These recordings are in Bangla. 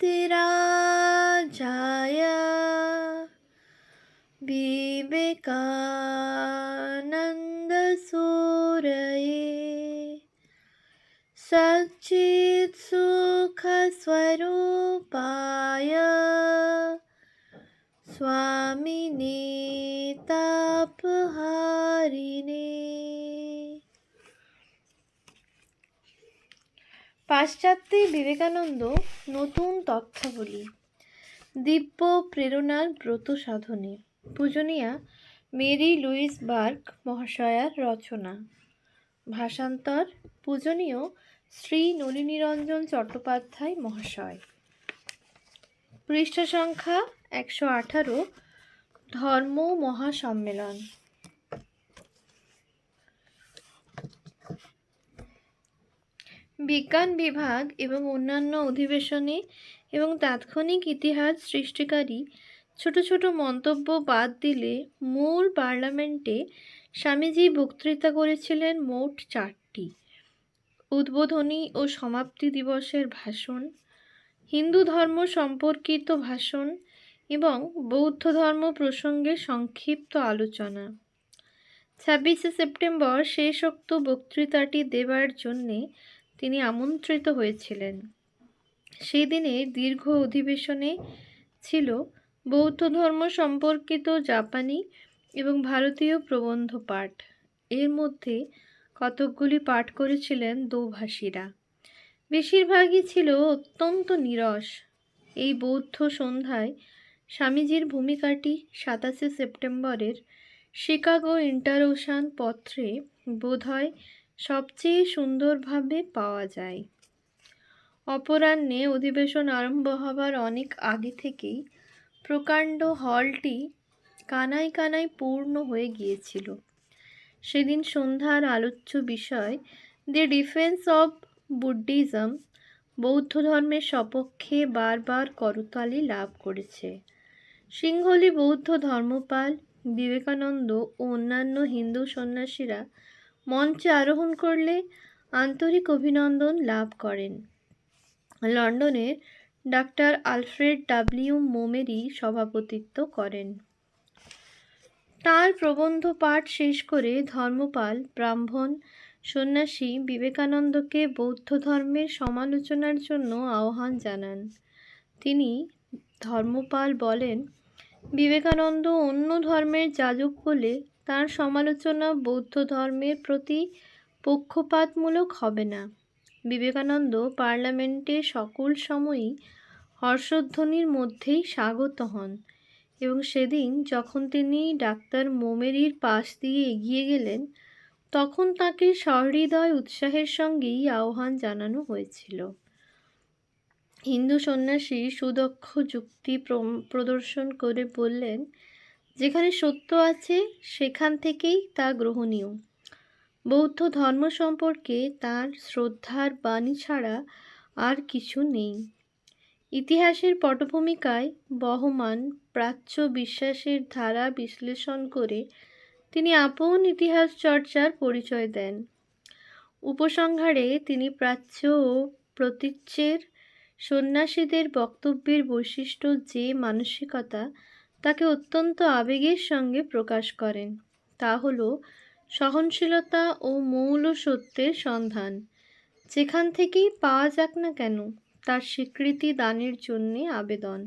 जगत राजाय विवेकानन्द सूरये स्वामी सुखस्वरूपाय स्वामिने तापहारिणे পাশ্চাত্যে বিবেকানন্দ নতুন তথ্যাবলী, দিব্য প্রেরণার ব্রত সাধনে। পূজনীয়া মেরি লুইস বার্গ মহাশয়ার রচনা। ভাষান্তর পূজনীয় শ্রী নলিনীরঞ্জন চট্টোপাধ্যায় মহাশয়। পৃষ্ঠা সংখ্যা একশো আঠারো, ধর্ম মহাসম্মেলন। বিজ্ঞান বিভাগ এবং অন্যান্য অধিবেশনে এবং তাৎক্ষণিক ইতিহাস সৃষ্টিকারী ছোট ছোট মন্তব্য বাদ দিলে মূল পার্লামেন্টে স্বামীজি বক্তৃতা করেছিলেন মোট চারটি। উদ্বোধনী ও সমাপ্তি দিবসের ভাষণ, হিন্দু ধর্ম সম্পর্কিত ভাষণ এবং বৌদ্ধ ধর্ম প্রসঙ্গে সংক্ষিপ্ত আলোচনা। ছাব্বিশে সেপ্টেম্বর শেষোক্ত বক্তৃতাটি দেবার জন্যে তিনি আমন্ত্রিত হয়েছিলেন। সেই দিনে দীর্ঘ অধিবেশনে ছিল বৌদ্ধ ধর্ম সম্পর্কিত জাপানি এবং ভারতীয় প্রবন্ধ পাঠ। এর মধ্যে কতকগুলি পাঠ করেছিলেন দোভাষীরা। বেশিরভাগই ছিল অত্যন্ত নিরস। এই বৌদ্ধ সন্ধ্যায় স্বামীজির ভূমিকাটি সাতাশে সেপ্টেম্বরের শিকাগো ইন্টারোশান পত্রে বোধহয় সবচেয়ে সুন্দরভাবে পাওয়া যায়। অপরাহ্নে অধিবেশন আরম্ভ হবার অনেক আগে থেকেই প্রকাণ্ড হলটি কানাই কানায় পূর্ণ হয়ে গিয়েছিল। সেদিন সন্ধ্যার আলোচ্য বিষয় দি ডিফেন্স অব বুদ্ধিজম বৌদ্ধ ধর্মের সপক্ষে বারবার করতালি লাভ করেছে। সিংহলি বৌদ্ধ ধর্মপাল বিবেকানন্দ ও অন্যান্য হিন্দু সন্ন্যাসীরা মঞ্চে আরোহণ করলে আন্তরিক অভিনন্দন লাভ করেন। লন্ডনের ডাক্তার আলফ্রেড ডাব্লিউ মোমেরি সভাপতিত্ব করেন। তার প্রবন্ধ পাঠ শেষ করে ধর্মপাল, ব্রাহ্মণ, সন্ন্যাসী বিবেকানন্দকে বৌদ্ধ ধর্মের সমালোচনার জন্য আহ্বান জানান। তিনি ধর্মপাল বলেন, বিবেকানন্দ অন্য ধর্মের যাজক বলে তার সমালোচনা বৌদ্ধ ধর্মের প্রতি পক্ষপাতমূলক হবে না। বিবেকানন্দ পার্লামেন্টে সকল সময়ই হর্ষধ্বনির মধ্যেই স্বাগত হন এবং সেদিন যখন তিনি ডাক্তার মোমেরির পাশ দিয়ে এগিয়ে গেলেন, তখন তাকে সহৃদয় উৎসাহের সঙ্গেই আহ্বান জানানো হয়েছিল। হিন্দু সন্ন্যাসী সুদক্ষ যুক্তি প্রদর্শন করে বললেন যেখানে সত্য আছে, সেখান থেকেই তা গ্রহণীয়। বৌদ্ধ ধর্ম সম্পর্কে তার শ্রদ্ধার বাণী ছাড়া আর কিছু নেই। ইতিহাসের পটভূমিকায় বহমান প্রাচ্য বিশ্বাসের ধারা বিশ্লেষণ করে তিনি আপন ইতিহাস চর্চার পরিচয় দেন। উপসংহারে তিনি প্রাচ্য ও প্রতীচ্যের সন্ন্যাসীদের বক্তব্যের বৈশিষ্ট্য যে মানসিকতা তাকে অত্যন্ত আবেগের সঙ্গে প্রকাশ করেন। তা হল সহনশীলতা ও মৌল সত্যের সন্ধান। যেখান থেকেই পাওয়া যাক না কেন, তার স্বীকৃতি দানের জন্যে আবেদন।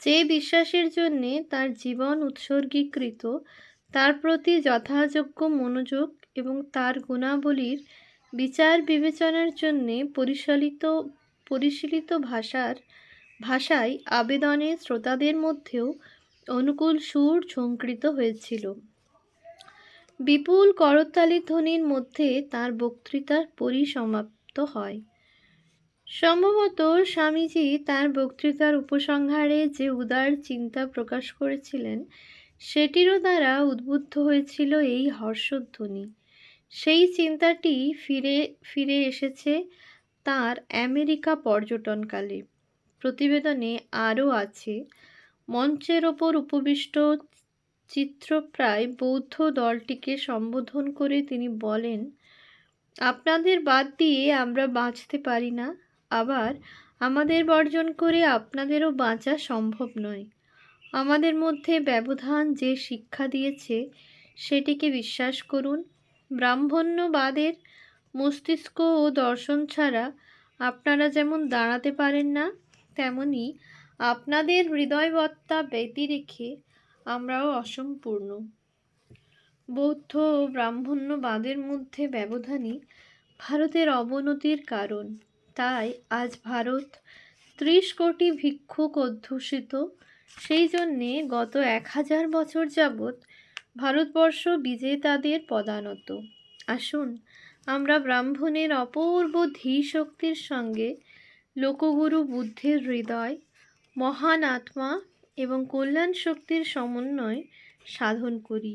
যে বিশ্বাসের জন্যে তার জীবন উৎসর্গীকৃত, তার প্রতি যথাযোগ্য মনোযোগ এবং তার গুণাবলীর বিচার বিবেচনার জন্যে পরিচালিত পরিশীলিত ভাষার ভাষায় আবেদনে শ্রোতাদের মধ্যেও অনুকূল সুর ঝঙ্কৃত হয়েছিল। বিপুল করতালি ধ্বনির মধ্যে তার বক্তৃতার পরিসমাপ্ত হয়। সম্ভবত স্বামীজি তার বক্তৃতার উপসংহারে যে উদার চিন্তা প্রকাশ করেছিলেন, সেটিরও দ্বারা উদ্বুদ্ধ হয়েছিল এই হর্ষধ্বনি। সেই চিন্তাটি ফিরে ফিরে এসেছে তার আমেরিকা পর্যটনকালে। প্রতিবেদনে আরও আছে, মঞ্চের ওপর উপবিষ্ট চিত্রপ্রায় বৌদ্ধ দলটিকে সম্বোধন করে তিনি বলেন, আপনাদের বাদ দিয়ে আমরা বাঁচতে পারি না, আবার আমাদের বর্জন করে আপনাদেরও বাঁচা সম্ভব নয়। আমাদের মধ্যে ব্যবধান যে শিক্ষা দিয়েছে, সেটিকে বিশ্বাস করুন। ব্রাহ্মণ্যবাদের মস্তিষ্ক ও দর্শন ছাড়া আপনারা যেমন দাঁড়াতে পারেন না তেমনি আপনাদের হৃদয়বত্তা ব্যতি রেখে আমরাও অসম্পূর্ণ। বৌদ্ধ ও ব্রাহ্মণ্যবাদের মধ্যে ব্যবধানই ভারতের অবনতির কারণ। তাই আজ ভারত ত্রিশ কোটি ভিক্ষুক অধ্যুষিত। সেই জন্যে গত এক হাজার বছর যাবৎ ভারতবর্ষ বিজেতাদের পদানত। আসুন, আমরা ব্রাহ্মণের অপূর্ব ধী শক্তির সঙ্গে লোকগুরু বুদ্ধের হৃদয়, মহান আত্মা এবং কল্যাণ শক্তির সমন্বয় সাধন করি।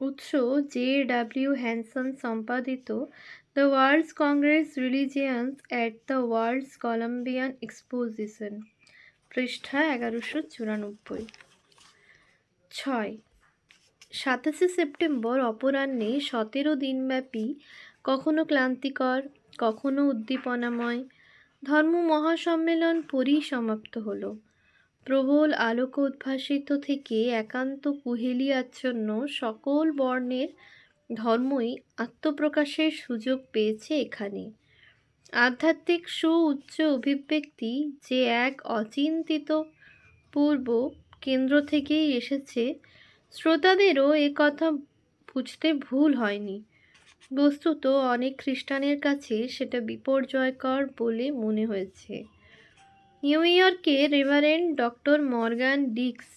উৎস জে ডাব্লিউ হ্যানসন সম্পাদিত the world's congress religions at the world's Columbian exposition, পৃষ্ঠা এগারোশো চুরানব্বই। ছয়। সাতাশে সেপ্টেম্বর অপরাহ্নে সতেরো দিনব্যাপী কখনো ক্লান্তিকর কখনো উদ্দীপনাময়। ধর্ম মহাসম্মেলন পরিসমাপ্ত হল। প্রবল আলোক উদ্ভাসিত থেকে একান্ত কুহেলি আচ্ছন্ন সকল বর্ণের ধর্মই আত্মপ্রকাশের সুযোগ পেয়েছে এখানে। আধ্যাত্মিক সু উচ্চ অভিব্যক্তি যে এক অচিন্তিত পূর্ব কেন্দ্র থেকেই এসেছে, শ্রোতাদেরও কথা বুঝতে ভুল হয়নি। বস্তুত অনেক খ্রিস্টানের কাছে সেটা বিপর্যয়কর বলে মনে হয়েছে। নিউ ইয়র্কে রেভারেন্ড ডক্টর মর্গান ডিক্স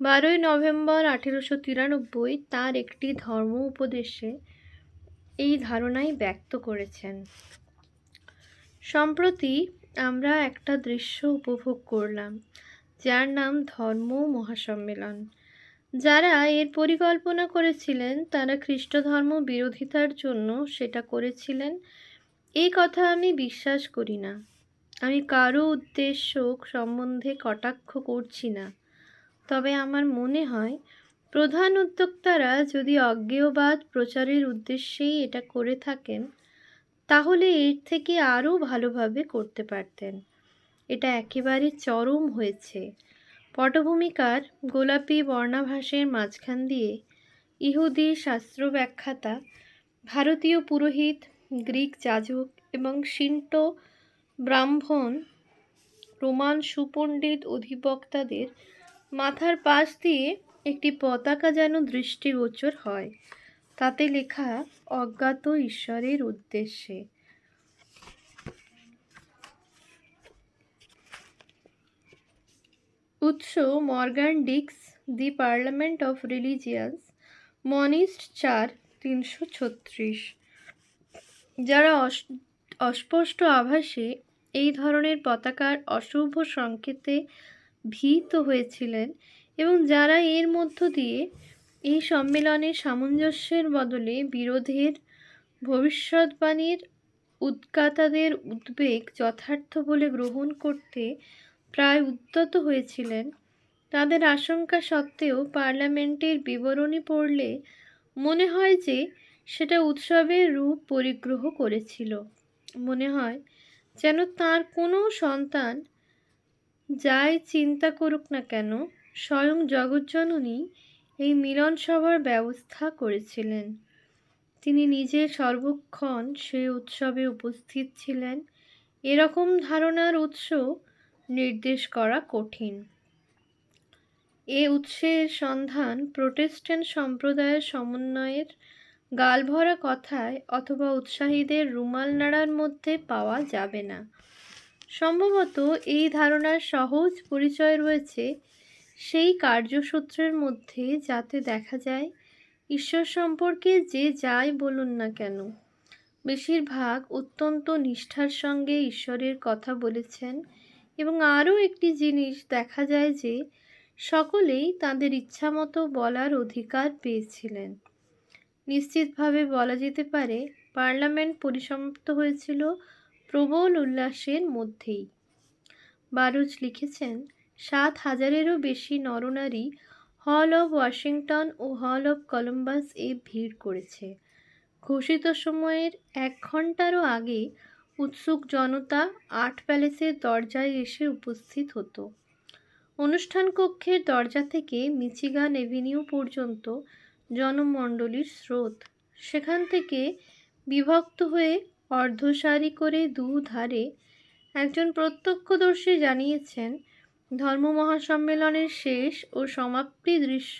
বারোই নভেম্বর আঠেরোশো তিরানব্বই তার একটি ধর্ম উপদেশে এই ধারণাই ব্যক্ত করেছেন। সম্প্রতি আমরা একটা দৃশ্য উপভোগ করলাম, যার নাম ধর্ম মহাসম্মেলন। যারা এর পরিকল্পনা করেছিলেন, তারা খ্রিস্ট ধর্ম বিরোধিতার জন্য সেটা করেছিলেন। এই কথা আমি বিশ্বাস করি না। আমি কারও উদ্দেশ্য সম্বন্ধে কটাক্ষ করছি না। তবে আমার মনে হয়, প্রধান উদ্যোক্তারা যদি অজ্ঞেয়বাদ প্রচারের উদ্দেশ্যেই এটা করে থাকেন, তাহলে এর থেকে আরও ভালোভাবে করতে পারতেন। এটা একেবারে চরম হয়েছে। পটভূমিকার গোলাপি বর্ণাভাসের মাঝখান দিয়ে ইহুদি শাস্ত্র ব্যাখ্যাতা ভারতীয় পুরোহিত, গ্রিক যাজক এবং শিন্টো ব্রাহ্মণ, রোমান সুপণ্ডিত অধিবক্তাদের মাথার পাশ দিয়ে একটি পতাকা যেন দৃষ্টিগোচর হয়। তাতে লেখা, অজ্ঞাত ঈশ্বরের উদ্দেশ্যে উৎস Morgan Dix, the parliament of religions, Monist চার, তিনশো ছত্রিশ। যারা অস্পষ্ট আভাসে এই ধরনের পতাকার অশুভ সংকেতে ভীত হয়েছিলেন এবং যারা এর মধ্য দিয়ে এই সম্মেলনে সামঞ্জস্যের বদলে বিরোধের ভবিষ্যৎবাণীর উদ্গাতাদের উদ্বেগ যথার্থ বলে গ্রহণ করতে প্রায় উদ্যত হয়েছিলেন। তাদের আশঙ্কা সত্ত্বেও পার্লামেন্টের বিবরণী পড়লে মনে হয় যে সেটা উৎসবের রূপ পরিগ্রহ করেছিল। মনে হয় যেন তার কোনো সন্তান যাই চিন্তা করুক না কেন, স্বয়ং জগজ্জননী এই মিলন সভার ব্যবস্থা করেছিলেন। তিনি নিজে সর্বক্ষণ সেই উৎসবে উপস্থিত ছিলেন। এরকম ধারণার উৎস নির্দেশ করা কঠিন। এ উৎসের সন্ধান প্রোটেস্ট্যান্ট সম্প্রদায়ের সমন্বয়ের গালভরা কথায় অথবা উৎসাহীদের রুমাল নাড়ার মধ্যে পাওয়া যাবে না। সম্ভবত এই ধারণার সহজ পরিচয় রয়েছে সেই কার্যসূত্রের মধ্যে যাতে দেখা যায় ঈশ্বর সম্পর্কে যে যাই বলুন না কেন। বেশিরভাগ অত্যন্ত নিষ্ঠার সঙ্গে ঈশ্বরের কথা বলেছেন এবং আরও একটি জিনিস দেখা যায় যে সকলেই তাদের ইচ্ছামতো বলার অধিকার পেয়েছিলেন। নিশ্চিতভাবে বলা যেতে পারে, পার্লামেন্ট পরিসমাপ্ত হয়েছিল প্রবল উল্লাসের মধ্যেই। বারুজ লিখেছেন, সাত হাজারেরও বেশি নরনারী হল অব ওয়াশিংটন ও হল অব কলম্বাস এ ভিড় করেছে। ঘোষিত সময়ের এক ঘন্টারও আগে উৎসুক জনতা আর্ট প্যালেসের দরজায় এসে উপস্থিত হতো। অনুষ্ঠান কক্ষের দরজা থেকে মিচিগান এভিনিউ পর্যন্ত জনমণ্ডলীর স্রোত। সেখান থেকে বিভক্ত হয়ে অর্ধসারি করে দু ধারে একজন প্রত্যক্ষদর্শী জানিয়েছেন, ধর্ম মহাসম্মেলনের শেষ ও সমাপ্তি দৃশ্য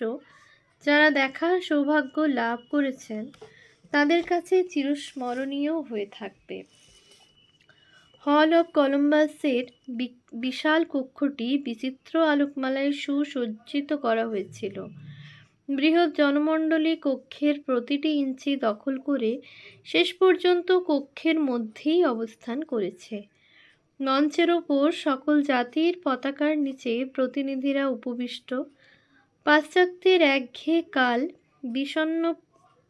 যারা দেখার সৌভাগ্য লাভ করেছেন, তাদের কাছে চিরস্মরণীয় হয়ে থাকবে। হল অব কলম্বাসের বিশাল কক্ষটি বিচিত্র আলোকমালায় সুসজ্জিত করা হয়েছিল। বৃহৎ জনমণ্ডলী কক্ষের প্রতিটি ইঞ্চি দখল করে শেষ পর্যন্ত কক্ষের মধ্যেই অবস্থান করেছে। মঞ্চের ওপর সকল জাতির পতাকার নিচে প্রতিনিধিরা উপবিষ্ট। পাশ্চাত্যের একঘেয়ে কাল বিষণ্ন,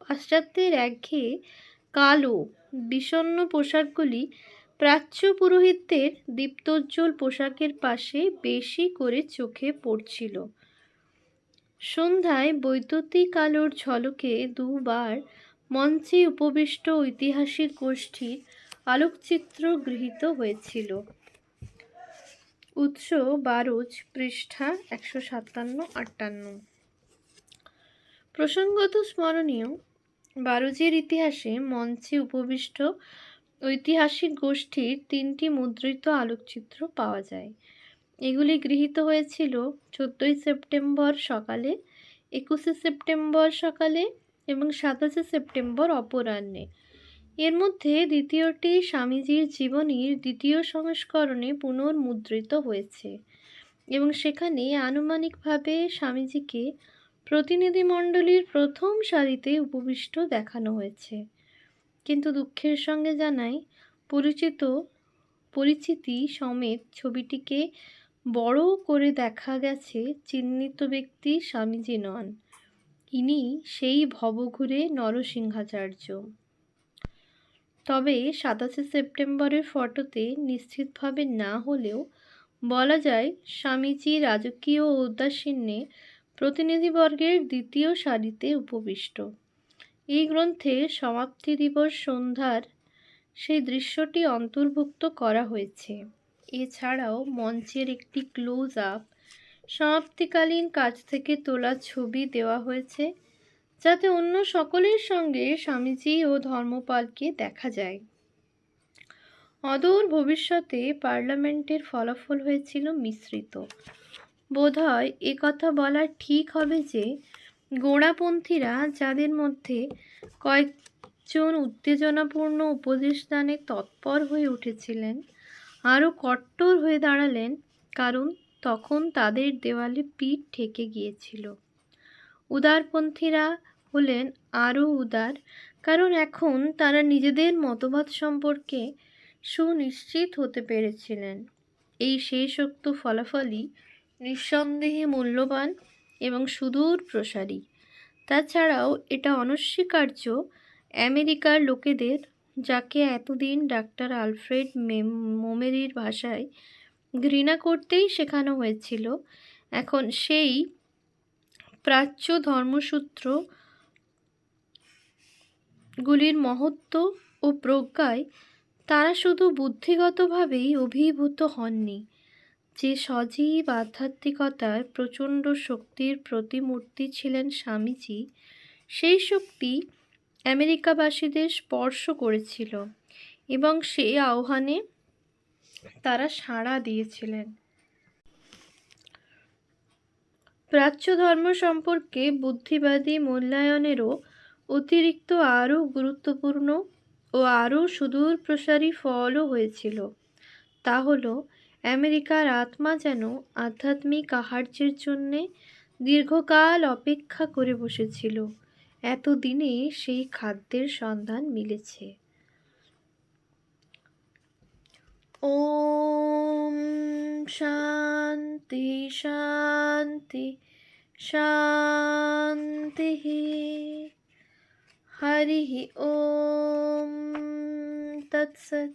পাশ্চাত্যের একঘেয়ে কালো বিষণ্ন পোশাকগুলি প্রাচ্য পুরোহিতদের দীপ্তোজ্জ্বল পোশাকের পাশে বেশি করে চোখে পড়ছিল। সন্ধ্যায় বৈদ্যুতিক আলোর ঝলকে দুবার মঞ্চে উপবিষ্ট ঐতিহাসিক গোষ্ঠীর আলোকচিত্র গৃহীত হয়েছিল। উৎস বারোজ পৃষ্ঠা একশো সাতান্ন, আটান্ন। প্রসঙ্গত স্মরণীয়, বারোজের ইতিহাসে মঞ্চে উপবিষ্ট ঐতিহাসিক গোষ্ঠীর তিনটি মুদ্রিত আলোকচিত্র পাওয়া যায়। এগুলি গৃহীত হয়েছিল চোদ্দোই সেপ্টেম্বর সকালে, একুশে সেপ্টেম্বর সকালে এবং সাতাশে সেপ্টেম্বর অপরাহ্নে। এর মধ্যে দ্বিতীয়টি স্বামীজির জীবনীর দ্বিতীয় সংস্করণে পুনর্মুদ্রিত হয়েছে এবং সেখানে আনুমানিকভাবে স্বামীজিকে প্রতিনিধিমণ্ডলীর প্রথম সারিতে উপবিষ্ট দেখানো হয়েছে। কিন্তু দুঃখের সঙ্গে জানাই, পরিচিত, পরিচিতি সমেত ছবিটিকে বড় করে দেখা গেছে চিহ্নিত ব্যক্তি স্বামীজি নন ইনি সেই ভবঘুরে নরসিংহাচার্য। তবে সাতাশে সেপ্টেম্বরের ফটোতে নিশ্চিতভাবে না হলেও বলা যায়, স্বামীজি রাজকীয় ঔদাসীন্যে প্রতিনিধিবর্গের দ্বিতীয় সারিতে উপবিষ্ট। এই গ্রন্থে সমাপ্তি দিবস সন্ধ্যার সেই দৃশ্যটি অন্তর্ভুক্ত করা হয়েছে। এছাড়াও মঞ্চের একটি ক্লোজ আপ সমাপ্তিকালীন কাজ থেকে তোলা ছবি দেওয়া হয়েছে, যাতে অন্য সকলের সঙ্গে স্বামীজি ও ধর্মপালকে দেখা যায়। অদূর ভবিষ্যতে পার্লামেন্টের ফলাফল হয়েছিল মিশ্রিত। বোধহয় এ কথা বলা ঠিক হবে যে গোড়াপন্থীরা যাদের মধ্যে কয়েকজন উত্তেজনাপূর্ণ উপদেশ দানে তৎপর হয়ে উঠেছিলেন, আরও কট্টর হয়ে দাঁড়ালেন, কারণ তখন তাদের দেওয়ালে পিঠ ঠেকে গিয়েছিল। উদারপন্থীরা হলেন আরও উদার, কারণ এখন তারা নিজেদের মতবাদ সম্পর্কে সুনিশ্চিত হতে পেরেছিলেন। এই শেষোক্ত ফলাফলই নিঃসন্দেহে মূল্যবান এবং সুদূর প্রসারী। তাছাড়াও এটা অনস্বীকার্য আমেরিকার লোকেদের, যাকে এতদিন ডাক্তার আলফ্রেড মেম, মোমেরির ভাষায় ঘৃণা করতেই শেখানো হয়েছিল, এখন সেই প্রাচ্য ধর্মসূত্র গুলির মহত্ব ও প্রজ্ঞায় তারা শুধু বুদ্ধিগতভাবেই অভিভূত হননি। যে সজীব আধ্যাত্মিকতার প্রচণ্ড শক্তির প্রতিমূর্তি ছিলেন স্বামীজি, সেই শক্তি আমেরিকাবাসীদের স্পর্শ করেছিল এবং সেই আহ্বানে তারা সাড়া দিয়েছিলেন। প্রাচ্য ধর্ম সম্পর্কে বুদ্ধিবাদী মূল্যায়নেরও অতিরিক্ত আরও গুরুত্বপূর্ণ ও আরও সুদূর প্রসারী ফলও হয়েছিল। তা হলো আমেরিকার আত্মা যেন আধ্যাত্মিক আহার্যের জন্যে দীর্ঘকাল অপেক্ষা করে বসেছিল। এতদিনে সেই খাদ্যের সন্ধান মিলেছে। ওম শান্তি শান্তি শান্তি হরি ওম তৎসৎ।